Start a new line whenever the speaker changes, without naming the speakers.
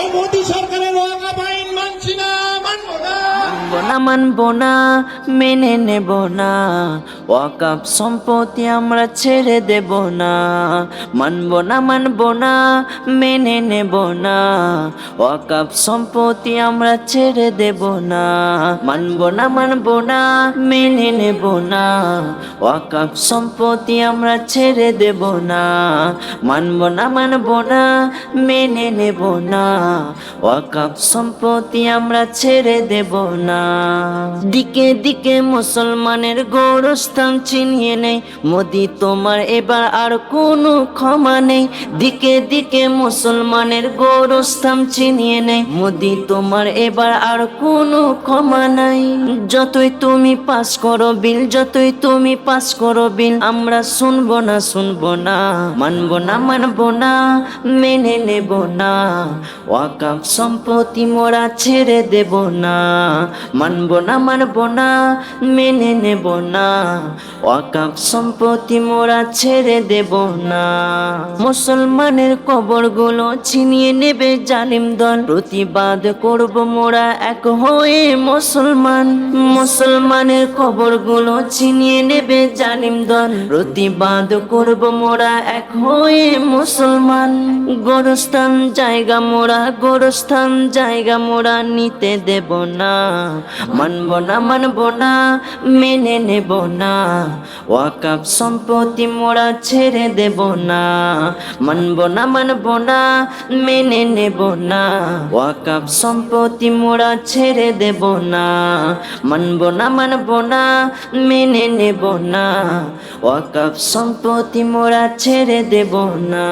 এই মোদী সরকারের ওয়াকা আইন মানছি না, মানবো না।
মানবো না মানবো না, মেনে নেব না। ওয়াকাপ সম্পত্তি আমরা ছেড়ে দেব না। মানবো না মানবো না, মেনে নেব না। ওয়াকাপ সম্পত্তি আমরা ছেড়ে দেব না। মানবো না মানবো না, মেনে নেব না। ওয়াকাপ সম্পত্তি আমরা ছেড়ে দেব না। মানবো না মানবো না, মেনে নেব না। ওয়াকাপ সম্পত্তি আমরা ছেড়ে দেব না। দিকে দিকে মুসলমানের গৌরস্থান চিনিয়ে নেই। মোদি, তোমার এবার আর কোনো ক্ষমা নেই। দিকে দিকে মুসলমানের গৌরস্থান চিনিয়ে নেই। মোদি, তোমার এবার আর কোনো ক্ষমা নাই। যতই তুমি পাস করো বিল, যতই তুমি পাস করো বিল, আমরা শুনব না শুনব না, মানবো না মানবো না, মেনে নেব না। ওয়াকাপ সম্পত্তি মোরা ছেড়ে দেব না, মানবো না মানবো না, মেনে নেব না। সম্পত্তি মোরা ছেড়ে দেব না। মুসলমানের কবরগুলো ছিনিয়ে নেবে জালিম দল। প্রতিবাদ করব মোরা এক হয়ে মুসলমান। মুসলমানের কবরগুলো ছিনিয়ে নেবে জালিম দল। প্রতিবাদ করব মোরা এক হয়ে মুসলমান। গোরস্থান জায়গা মোরা, গোরস্থান জায়গা মোরা নিতে দেব না। মানব না মানব না, মেনে নেব না। ওয়াকাপ সম্পত্তি মোড়া ছেড়ে দেব না। মানব না মানব না, মেনে নেব না। ওয়াকাপ সম্পত্তি মোড়া ছেড়ে দেব না। মানব না মানব না, মেনে নেব না। ওয়াকাপ সম্পত্তি মোড়া ছেড়ে দেব না।